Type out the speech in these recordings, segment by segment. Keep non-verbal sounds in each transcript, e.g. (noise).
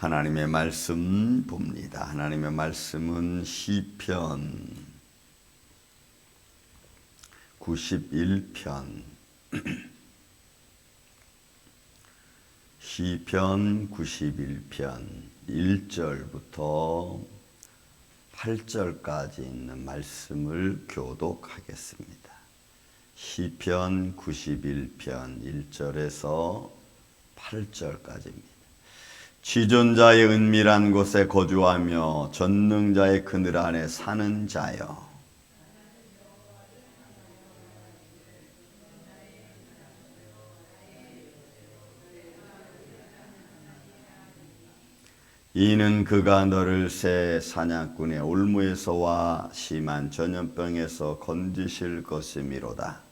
하나님의 말씀 봅니다. 하나님의 말씀은 시편 91편 (clears throat) 시편 91편 1절부터 8절까지 있는 말씀을 교독하겠습니다. 시편 91편 1절에서 8절까지입니다. 지존자의 은밀한 곳에 거주하며 전능자의 그늘 안에 사는 자여 이는 그가 너를 새 사냥꾼의 올무에서와 심한 전염병에서 건지실 것이미로다.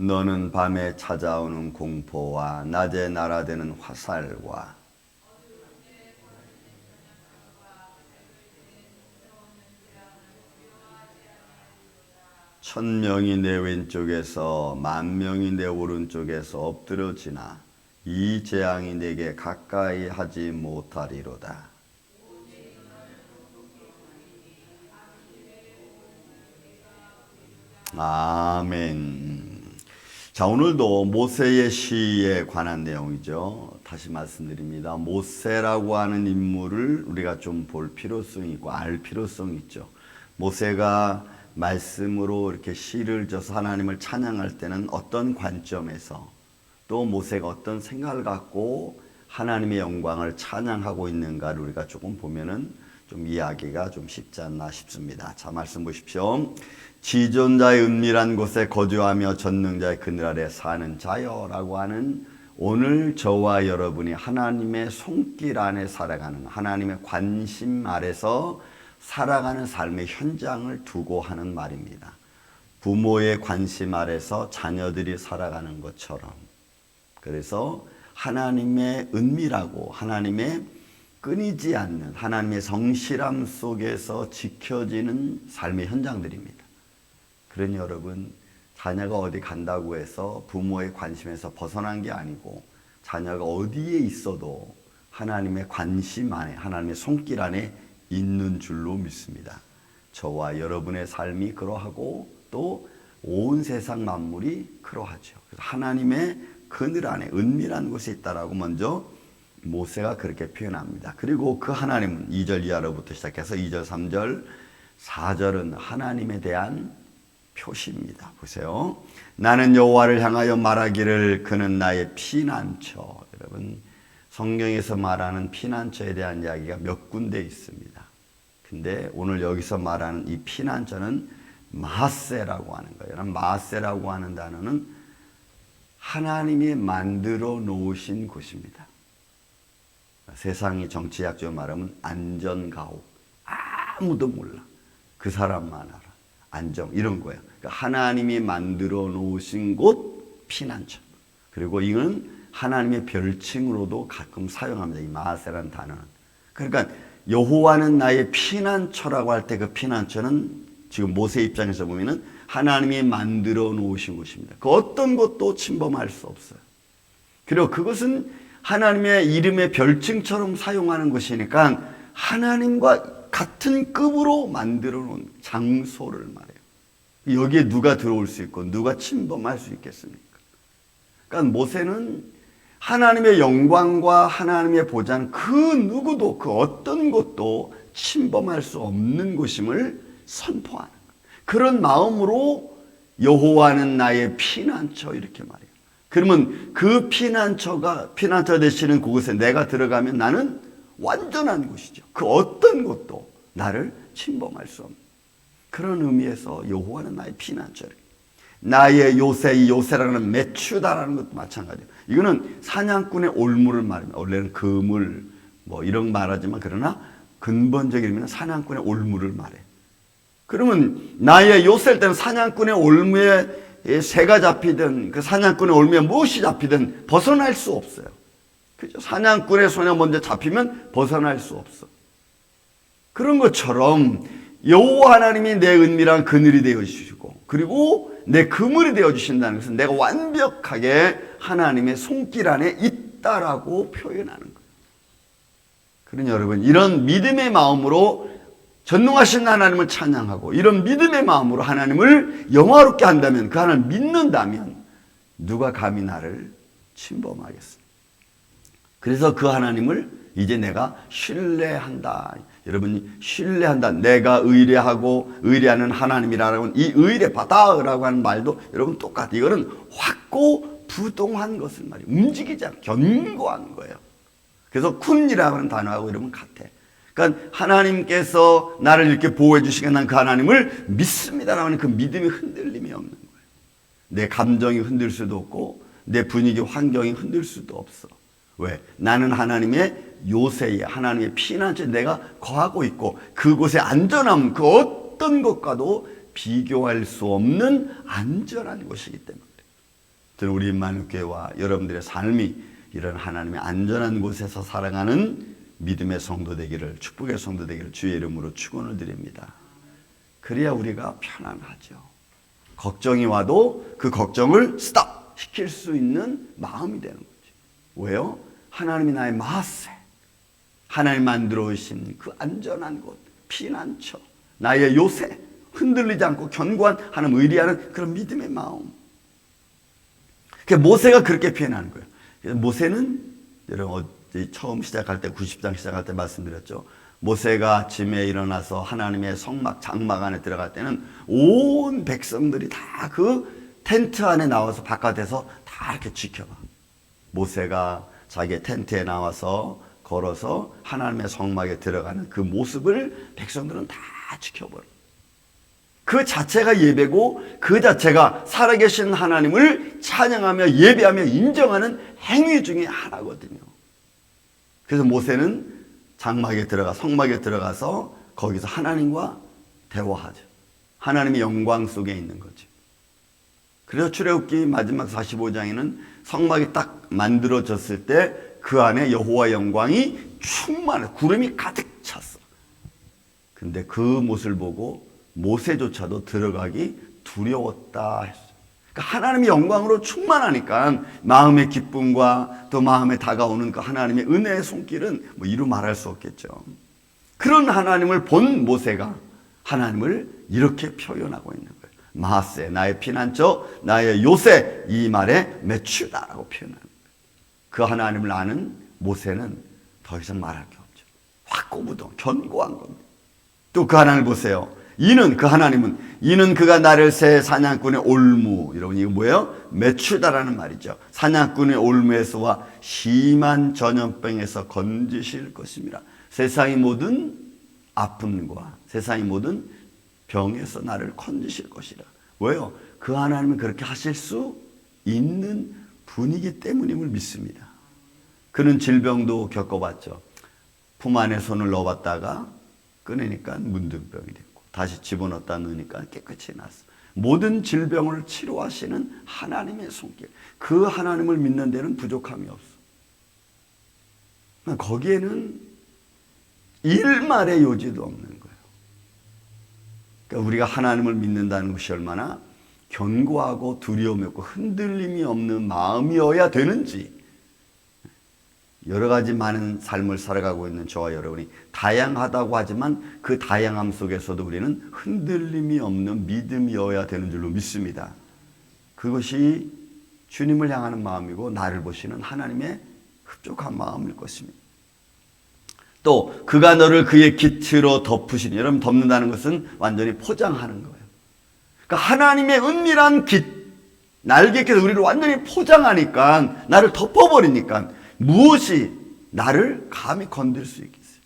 너는 밤에 찾아오는 공포와 낮에 날아드는 화살과 천 명이 내 왼쪽에서 만 명이 내 오른쪽에서 엎드려지나 이 재앙이 내게 가까이 하지 못하리로다. 아멘. 자, 오늘도 모세의 시에 관한 내용이죠. 다시 말씀드립니다. 모세라고 하는 인물을 우리가 좀 볼 필요성이 있고 알 필요성이 있죠. 모세가 말씀으로 이렇게 시를 져서 하나님을 찬양할 때는 어떤 관점에서 또 모세가 어떤 생각을 갖고 하나님의 영광을 찬양하고 있는가를 우리가 조금 보면은 좀 이해하기가 좀 쉽지 않나 싶습니다. 자, 말씀 보십시오. 지존자의 은밀한 곳에 거주하며 전능자의 그늘 아래 사는 자여라고 하는 오늘 저와 여러분이 하나님의 손길 안에 살아가는 하나님의 관심 아래서 살아가는 삶의 현장을 두고 하는 말입니다. 부모의 관심 아래서 자녀들이 살아가는 것처럼 그래서 하나님의 은밀하고 하나님의 끊이지 않는 하나님의 성실함 속에서 지켜지는 삶의 현장들입니다. 그러니 여러분 자녀가 어디 간다고 해서 부모의 관심에서 벗어난 게 아니고 자녀가 어디에 있어도 하나님의 관심 안에 하나님의 손길 안에 있는 줄로 믿습니다. 저와 여러분의 삶이 그러하고 또 온 세상 만물이 그러하죠. 하나님의 그늘 안에 은밀한 곳에 있다라고 먼저 모세가 그렇게 표현합니다. 그리고 그 하나님은 2절 이하로부터 시작해서 2절, 3절, 4절은 하나님에 대한 표시입니다. 보세요. 나는 여호와를 향하여 말하기를 그는 나의 피난처. 여러분 성경에서 말하는 피난처에 대한 이야기가 몇 군데 있습니다. 근데 오늘 여기서 말하는 이 피난처는 마세라고 하는 거예요. 마세라고 하는 단어는 하나님이 만들어 놓으신 곳입니다. 세상이 정치학적으로 말하면 안전가옥. 아무도 몰라. 그 사람만 알아. 안정. 이런 거예요. 그러니까 하나님이 만들어 놓으신 곳 피난처. 그리고 이건 하나님의 별칭으로도 가끔 사용합니다. 이 마세라는 단어는. 그러니까 여호와는 나의 피난처라고 할 때 그 피난처는 지금 모세 입장에서 보면은 하나님이 만들어 놓으신 곳입니다. 그 어떤 것도 침범할 수 없어요. 그리고 그것은 하나님의 이름의 별칭처럼 사용하는 것이니까 하나님과 같은 급으로 만들어 놓은 장소를 말해요. 여기에 누가 들어올 수 있고 누가 침범할 수 있겠습니까? 그러니까 모세는 하나님의 영광과 하나님의 보좌는 그 누구도 그 어떤 것도 침범할 수 없는 곳임을 선포하는. 그런 마음으로 여호와는 나의 피난처 이렇게 말해요. 그러면 그 피난처가 피난처 되시는 그곳에 내가 들어가면 나는 완전한 곳이죠. 그 어떤 것도 나를 침범할 수 없는 그런 의미에서 여호와는 나의 피난처를 나의 요새 이 요새라는 매추다라는 것도 마찬가지예요. 이거는 사냥꾼의 올무를 말합니다. 원래는 그물 뭐 이런 말하지만 그러나 근본적인 의미는 사냥꾼의 올무를 말해. 그러면 나의 요새일 때는 사냥꾼의 올무에 새가 잡히든 그 사냥꾼의 올무에 무엇이 잡히든 벗어날 수 없어요. 그죠? 사냥꾼의 손에 먼저 잡히면 벗어날 수 없어. 그런 것처럼 여호와 하나님이 내 은밀한 그늘이 되어 주시고 그리고 내 그물이 되어 주신다는 것은 내가 완벽하게 하나님의 손길 안에 있다라고 표현하는 거예요. 그러니 여러분 이런 믿음의 마음으로 전능하신 하나님을 찬양하고 이런 믿음의 마음으로 하나님을 영화롭게 한다면 그 하나님을 믿는다면 누가 감히 나를 침범하겠습니까? 그래서 그 하나님을 이제 내가 신뢰한다. 여러분이 신뢰한다. 내가 의뢰하고 의뢰하는 하나님이라는 이 의뢰 받아라고 하는 말도 여러분 똑같아. 이거는 확고 부동한 것을 말이에요. 움직이지 않고 견고한 거예요. 그래서 쿤이라고 하는 단어하고 여러분 같아. 그러니까 하나님께서 나를 이렇게 보호해 주시게 난그 하나님을 믿습니다라고 하는 그 믿음이 흔들림이 없는 거예요. 내 감정이 흔들 수도 없고 내 분위기 환경이 흔들 수도 없어. 왜? 나는 하나님의 요새에 하나님의 피난처에 내가 거하고 있고 그곳의 안전함 그 어떤 것과도 비교할 수 없는 안전한 곳이기 때문에 저는 우리 만육교회와 여러분들의 삶이 이런 하나님의 안전한 곳에서 살아가는 믿음의 성도 되기를 축복의 성도 되기를 주의 이름으로 축원을 드립니다. 그래야 우리가 편안하죠. 걱정이 와도 그 걱정을 스탑 시킬 수 있는 마음이 되는 거죠. 왜요? 하나님이 나의 마세, 하나님 만들어 오신 그 안전한 곳, 피난처, 나의 요새, 흔들리지 않고 견고한 하나님 의리하는 그런 믿음의 마음. 그 모세가 그렇게 표현하는 거예요. 모세는 여러분 처음 시작할 때 90장 시작할 때 말씀드렸죠. 모세가 아침에 일어나서 하나님의 성막 장막 안에 들어갈 때는 온 백성들이 다 그 텐트 안에 나와서 바깥에서 다 이렇게 지켜봐. 모세가 자기의 텐트에 나와서 걸어서 하나님의 성막에 들어가는 그 모습을 백성들은 다 지켜보는. 그 자체가 예배고 그 자체가 살아계신 하나님을 찬양하며 예배하며 인정하는 행위 중에 하나거든요. 그래서 모세는 장막에 들어가 성막에 들어가서 거기서 하나님과 대화하죠. 하나님의 영광 속에 있는 거죠. 그래서 출애굽기 마지막 45장에는 성막이 딱 만들어졌을 때 그 안에 여호와 영광이 충만해 구름이 가득 찼어. 근데 그 모습을 보고 모세조차도 들어가기 두려웠다 했어요. 그러니까 하나님의 영광으로 충만하니까 마음의 기쁨과 또 마음에 다가오는 그 하나님의 은혜의 손길은 뭐 이루 말할 수 없겠죠. 그런 하나님을 본 모세가 하나님을 이렇게 표현하고 있는 거예요. 마세, 나의 피난처, 나의 요새 이 말에 매추다라고 표현하는 거예요. 그 하나님을 아는 모세는 더 이상 말할 게 없죠. 확고부동, 견고한 겁니다. 또 그 하나님을 보세요. 이는 그 하나님은 이는 그가 나를 새 사냥꾼의 올무 여러분 이거 뭐예요? 매추다라는 말이죠. 사냥꾼의 올무에서와 심한 전염병에서 건지실 것입니다. 세상의 모든 아픔과 세상의 모든 병에서 나를 건지실 것이라. 왜요? 그 하나님은 그렇게 하실 수 있는 분이기 때문임을 믿습니다. 그는 질병도 겪어봤죠. 품 안에 손을 넣어봤다가 꺼내니까 문둥병이 됐고 다시 집어넣었다 넣으니까 깨끗이 났어. 모든 질병을 치료하시는 하나님의 손길. 그 하나님을 믿는 데는 부족함이 없어. 거기에는 일말의 요지도 없는 거예요. 그러니까 우리가 하나님을 믿는다는 것이 얼마나 견고하고 두려움이 없고 흔들림이 없는 마음이어야 되는지 여러 가지 많은 삶을 살아가고 있는 저와 여러분이 다양하다고 하지만 그 다양함 속에서도 우리는 흔들림이 없는 믿음이어야 되는 줄로 믿습니다. 그것이 주님을 향하는 마음이고 나를 보시는 하나님의 흡족한 마음일 것입니다. 또 그가 너를 그의 깃으로 덮으시니 여러분 덮는다는 것은 완전히 포장하는 거예요. 그러니까 하나님의 은밀한 깃 날개께서 우리를 완전히 포장하니까 나를 덮어버리니까 무엇이 나를 감히 건들 수 있겠어요?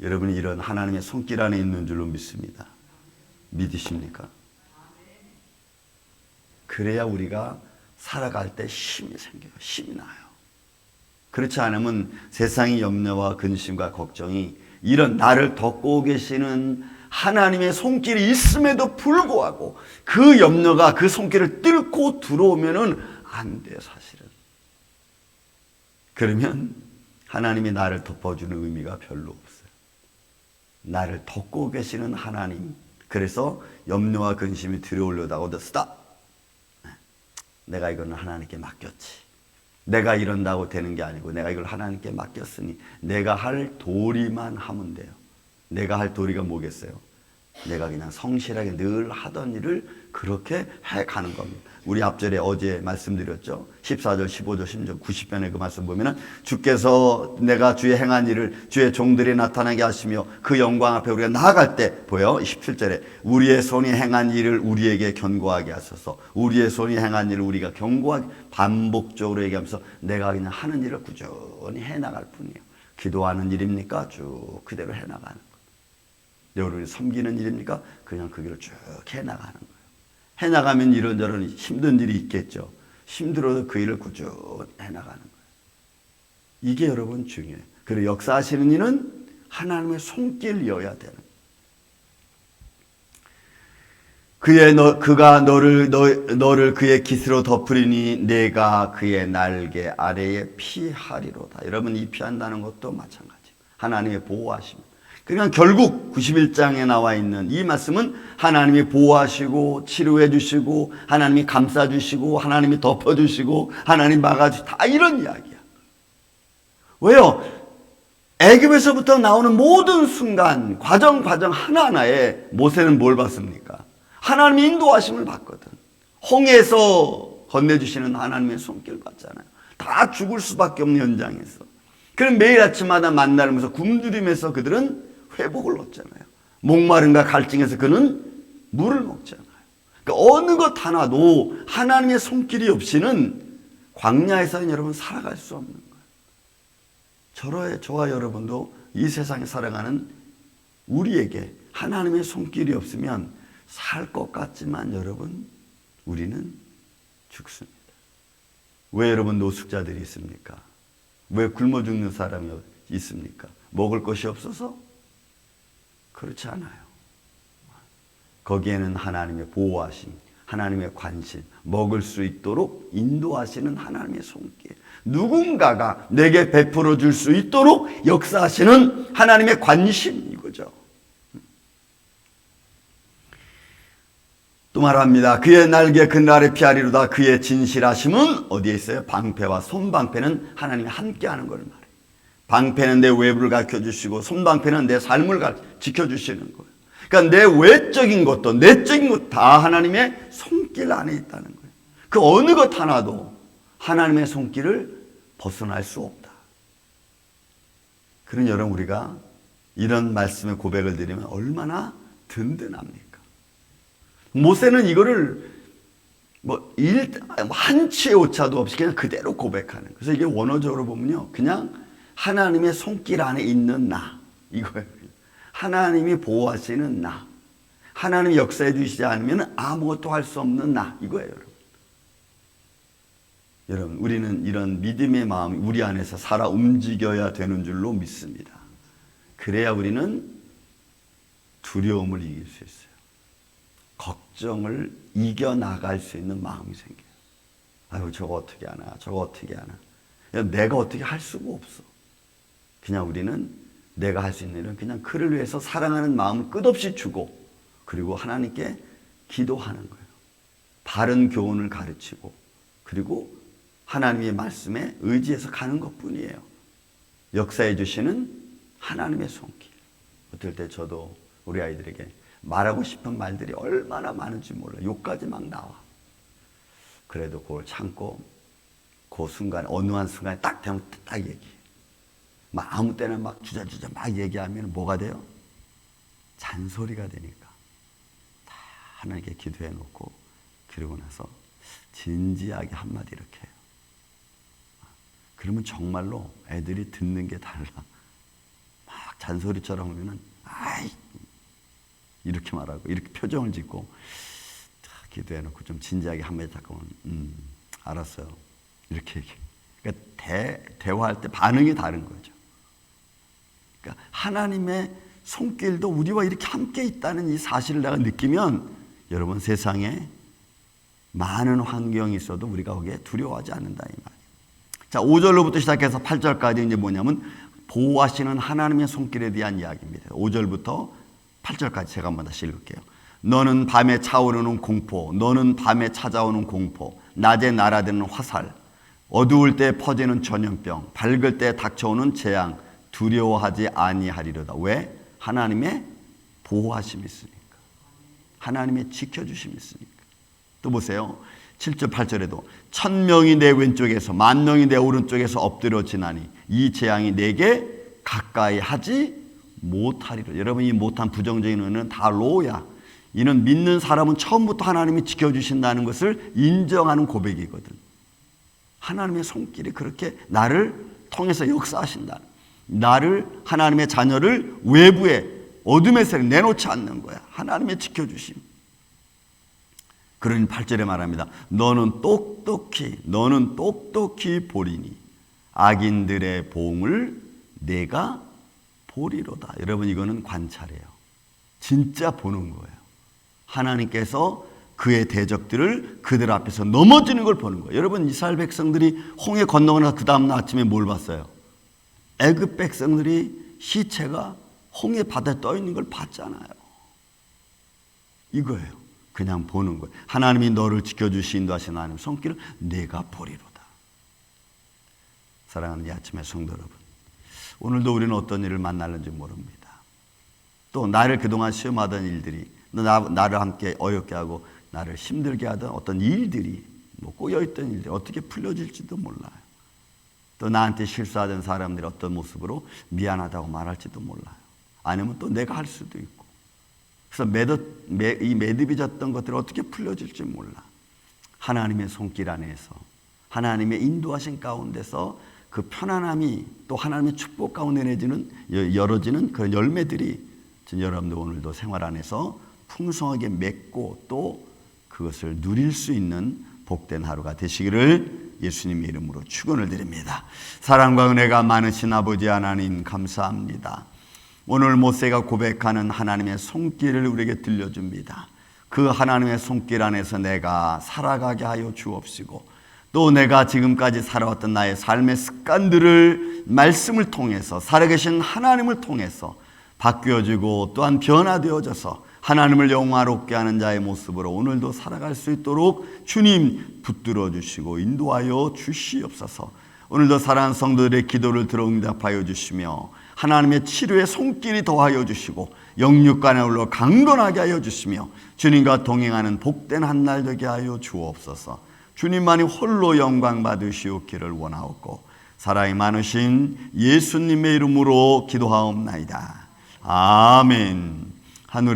여러분이 이런 하나님의 손길 안에 있는 줄로 믿습니다. 믿으십니까? 그래야 우리가 살아갈 때 힘이 생겨요. 힘이 나요. 그렇지 않으면 세상의 염려와 근심과 걱정이 이런 나를 덮고 계시는 하나님의 손길이 있음에도 불구하고 그 염려가 그 손길을 뚫고 들어오면은 안 돼, 사실은. 그러면 하나님이 나를 덮어주는 의미가 별로 없어요. 나를 덮고 계시는 하나님. 그래서 염려와 근심이 들어올려다고 스탑. 내가 이거는 하나님께 맡겼지. 내가 이런다고 되는 게 아니고 내가 이걸 하나님께 맡겼으니 내가 할 도리만 하면 돼요. 내가 할 도리가 뭐겠어요? 내가 그냥 성실하게 늘 하던 일을 그렇게 해 가는 겁니다. 우리 앞절에 어제 말씀드렸죠. 14절, 15절, 16절, 90편의 그 말씀 보면은 주께서 내가 주의 행한 일을 주의 종들이 나타나게 하시며 그 영광 앞에 우리가 나아갈 때 보여 17절에 우리의 손이 행한 일을 우리에게 견고하게 하소서. 우리의 손이 행한 일을 우리가 견고하게 반복적으로 얘기하면서 내가 그냥 하는 일을 꾸준히 해 나갈 뿐이에요. 기도하는 일입니까? 쭉 그대로 해 나가는 거예요. 여러분이 섬기는 일입니까? 그냥 그 길을 쭉 해나가는 거예요. 해나가면 이런저런 힘든 일이 있겠죠. 힘들어도 그 일을 꾸준히 해나가는 거예요. 이게 여러분 중요해요. 그리고 역사하시는 이는 하나님의 손길이어야 되는. 그의 너, 그가 너를 너, 너를 그의 깃으로 덮으리니 내가 그의 날개 아래에 피하리로다. 여러분 이 피한다는 것도 마찬가지. 하나님의 보호하심. 그러니까 결국 91장에 나와 있는 이 말씀은 하나님이 보호하시고 치료해 주시고 하나님이 감싸 주시고 하나님이 덮어 주시고 하나님 막아 주시고 다 이런 이야기야. 왜요? 애굽에서부터 나오는 모든 순간 과정 과정 하나하나에 모세는 뭘 받습니까? 하나님의 인도하심을 받거든. 홍해에서 건네주시는 하나님의 손길 받잖아요. 다 죽을 수밖에 없는 현장에서. 그럼 매일 아침마다 만나면서 굶주리면서 그들은 회복을 얻잖아요. 목마른가 갈증해서 그는 물을 먹잖아요. 그러니까 어느 것 하나도 하나님의 손길이 없이는 광야에서는 여러분 살아갈 수 없는 거예요. 저의 저와 여러분도 이 세상에 살아가는 우리에게 하나님의 손길이 없으면 살 것 같지만 여러분 우리는 죽습니다. 왜 여러분 노숙자들이 있습니까? 왜 굶어 죽는 사람이 있습니까? 먹을 것이 없어서? 그렇지 않아요. 거기에는 하나님의 보호하심, 하나님의 관심, 먹을 수 있도록 인도하시는 하나님의 손길. 누군가가 내게 베풀어 줄 수 있도록 역사하시는 하나님의 관심 이거죠. 또 말합니다. 그의 날개 그날의 피하리로다. 그의 진실하심은 어디에 있어요? 방패와 손방패는 하나님이 함께하는 걸 말해요. 방패는 내 외부를 가르쳐 주시고 손방패는 내 삶을 지켜 주시는 거예요. 그러니까 내 외적인 것도 내적인 것 다 하나님의 손길 안에 있다는 거예요. 그 어느 것 하나도 하나님의 손길을 벗어날 수 없다. 그런 여러분 우리가 이런 말씀의 고백을 드리면 얼마나 든든합니까? 모세는 이거를 뭐 일, 한치의 오차도 없이 그냥 그대로 고백하는. 그래서 이게 원어적으로 보면요. 그냥 하나님의 손길 안에 있는 나. 이거예요. 하나님이 보호하시는 나. 하나님이 역사해 주시지 않으면 아무것도 할 수 없는 나. 이거예요, 여러분. 여러분, 우리는 이런 믿음의 마음이 우리 안에서 살아 움직여야 되는 줄로 믿습니다. 그래야 우리는 두려움을 이길 수 있어요. 걱정을 이겨나갈 수 있는 마음이 생겨요. 아유, 저거 어떻게 하나, 저거 어떻게 하나. 내가 어떻게 할 수가 없어. 그냥 우리는 내가 할 수 있는 일은 그냥 그를 위해서 사랑하는 마음을 끝없이 주고, 그리고 하나님께 기도하는 거예요. 바른 교훈을 가르치고, 그리고 하나님의 말씀에 의지해서 가는 것 뿐이에요. 역사해 주시는 하나님의 손길. 어떨 때 저도 우리 아이들에게 말하고 싶은 말들이 얼마나 많은지 몰라. 욕까지 막 나와. 그래도 그걸 참고 그 순간 어느 한 순간에 딱 되면 딱 얘기해. 막 아무 때나 막 주저주저 막 얘기하면 뭐가 돼요? 잔소리가 되니까 다 하나님께 기도해 놓고 그러고 나서 진지하게 한마디 이렇게 해요. 그러면 정말로 애들이 듣는 게 달라. 막 잔소리처럼 하면은 아이 이렇게 말하고 이렇게 표정을 짓고 기도해 놓고 좀 진지하게 한마디 잠깐만 음 알았어요. 이렇게 얘기해. 그러니까 대, 대화할 때 반응이 다른 거죠. 그러니까 하나님의 손길도 우리와 이렇게 함께 있다는 이 사실을 내가 느끼면 여러분 세상에 많은 환경이 있어도 우리가 거기에 두려워하지 않는다 이 말이에요. 자, 5절로부터 시작해서 8절까지 이제 뭐냐면 보호하시는 하나님의 손길에 대한 이야기입니다. 5절부터 8절까지 제가 한번 다시 읽을게요. 너는 밤에 차오르는 공포, 너는 밤에 찾아오는 공포, 낮에 날아드는 화살, 어두울 때 퍼지는 전염병, 밝을 때 닥쳐오는 재앙, 두려워하지 아니하리로다. 왜? 하나님의 보호하심이 있으니까. 하나님의 지켜주심이 있으니까. 또 보세요. 7절 8절에도 천명이 내 왼쪽에서 만 명이 내 오른쪽에서 엎드려 지나니 이 재앙이 내게 가까이 하지 못하리라. 여러분 이 못한 부정적인 의는 다 로야. 이는 믿는 사람은 처음부터 하나님이 지켜주신다는 것을 인정하는 고백이거든. 하나님의 손길이 그렇게 나를 통해서 역사하신다. 나를 하나님의 자녀를 외부에 어둠의 세력 내놓지 않는 거야. 하나님의 지켜주심. 그러니 8절에 말합니다. 너는 똑똑히 너는 똑똑히 보리니 악인들의 보응을 내가 보리로다. 여러분 이거는 관찰이에요. 진짜 보는 거예요. 하나님께서 그의 대적들을 그들 앞에서 넘어지는 걸 보는 거예요. 여러분 이스라엘 백성들이 홍해 건너거나 그 다음 날 아침에 뭘 봤어요? 애굽 백성들이 시체가 홍해 바다에 떠 있는 걸 봤잖아요. 이거예요. 그냥 보는 거예요. 하나님이 너를 지켜주시 인도하시는 하나님 손길을 내가 보리로다. 사랑하는 이 아침의 성도 여러분. 오늘도 우리는 어떤 일을 만날는지 모릅니다. 또 나를 그동안 시험하던 일들이 나, 나를 함께 어렵게 하고 나를 힘들게 하던 어떤 일들이 뭐 꼬여있던 일들이 어떻게 풀려질지도 몰라요. 또 나한테 실수하던 사람들이 어떤 모습으로 미안하다고 말할지도 몰라요. 아니면 또 내가 할 수도 있고. 그래서 매듭, 매, 이 매듭이 졌던 것들이 어떻게 풀려질지 몰라. 하나님의 손길 안에서 하나님의 인도하신 가운데서 그 편안함이 또 하나님의 축복 가운데 내지는 열어지는 그런 열매들이 여러분들 오늘도 생활 안에서 풍성하게 맺고 또 그것을 누릴 수 있는 복된 하루가 되시기를 예수님의 이름으로 축원을 드립니다. 사랑과 은혜가 많으신 아버지 하나님 감사합니다. 오늘 모세가 고백하는 하나님의 손길을 우리에게 들려줍니다. 그 하나님의 손길 안에서 내가 살아가게 하여 주옵시고 또 내가 지금까지 살아왔던 나의 삶의 습관들을 말씀을 통해서 살아계신 하나님을 통해서 바뀌어지고 또한 변화되어져서 하나님을 영화롭게 하는 자의 모습으로 오늘도 살아갈 수 있도록 주님 붙들어 주시고 인도하여 주시옵소서. 오늘도 사랑하는 성도들의 기도를 들어 응답하여 주시며 하나님의 치료의 손길이 더하여 주시고 영육간에 올라 강건하게 하여 주시며 주님과 동행하는 복된 한 날 되게 하여 주옵소서. 주님만이 홀로 영광 받으시옵기를 원하옵고 사랑이 많으신 예수님의 이름으로 기도하옵나이다. 아멘. 하늘